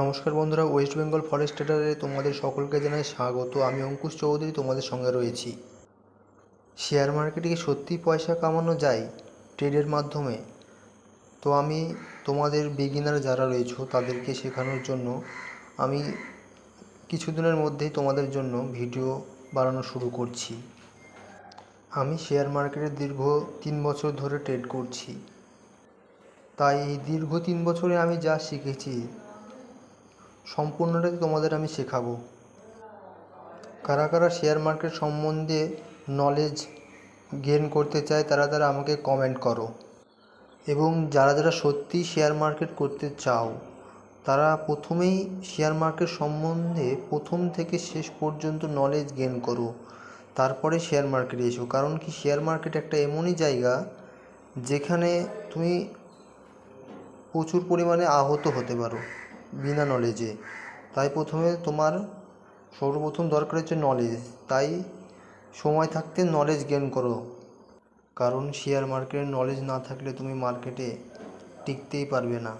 নমস্কার বন্ধুরা West Bengal forest ট্রেডারে তোমাদের সকলকে জানাই স্বাগত। আমি অঙ্কুশ চৌধুরী তোমাদের সঙ্গে রয়েছি। শেয়ার মার্কেটে সত্যি পয়সা কামানো যায় ট্রেডের মাধ্যমে? তো আমি তোমাদের বিগিনার যারা রয়েছো, তাদেরকে শেখানোর জন্য আমি কিছুদিনের মধ্যেই তোমাদের জন্য ভিডিও বানানো শুরু করছি। আমি শেয়ার মার্কেটে দীর্ঘ তিন বছর ধরে ট্রেড করছি। তাই এই দীর্ঘ তিন বছরে আমি যা শিখেছি সম্পূর্ণটাই তোমাদের আমি শেখাবো। কারা কারা শেয়ার মার্কেট সম্বন্ধে নলেজ গেন করতে চায়, তারা তারা আমাকে কমেন্ট করো। এবং যারা যারা সত্যি শেয়ার মার্কেট করতে চাও, তারা প্রথমেই শেয়ার মার্কেট সম্বন্ধে প্রথম থেকে শেষ পর্যন্ত নলেজ গেন করো। তারপরে শেয়ার মার্কেটে এসো। কারণ কি শেয়ার মার্কেট একটা এমনই জায়গা যেখানে তুমি প্রচুর পরিমাণে আহত হতে পারো। বিনা নলেজে তাই প্রথমে তোমার সর্বপ্রথম দরকার হচ্ছে নলেজ তাই সময় থাকতে নলেজ গেন করো। কারণ শেয়ার মার্কেটের নলেজ না থাকলে তুমি মার্কেটে টিকতেই পারবে না।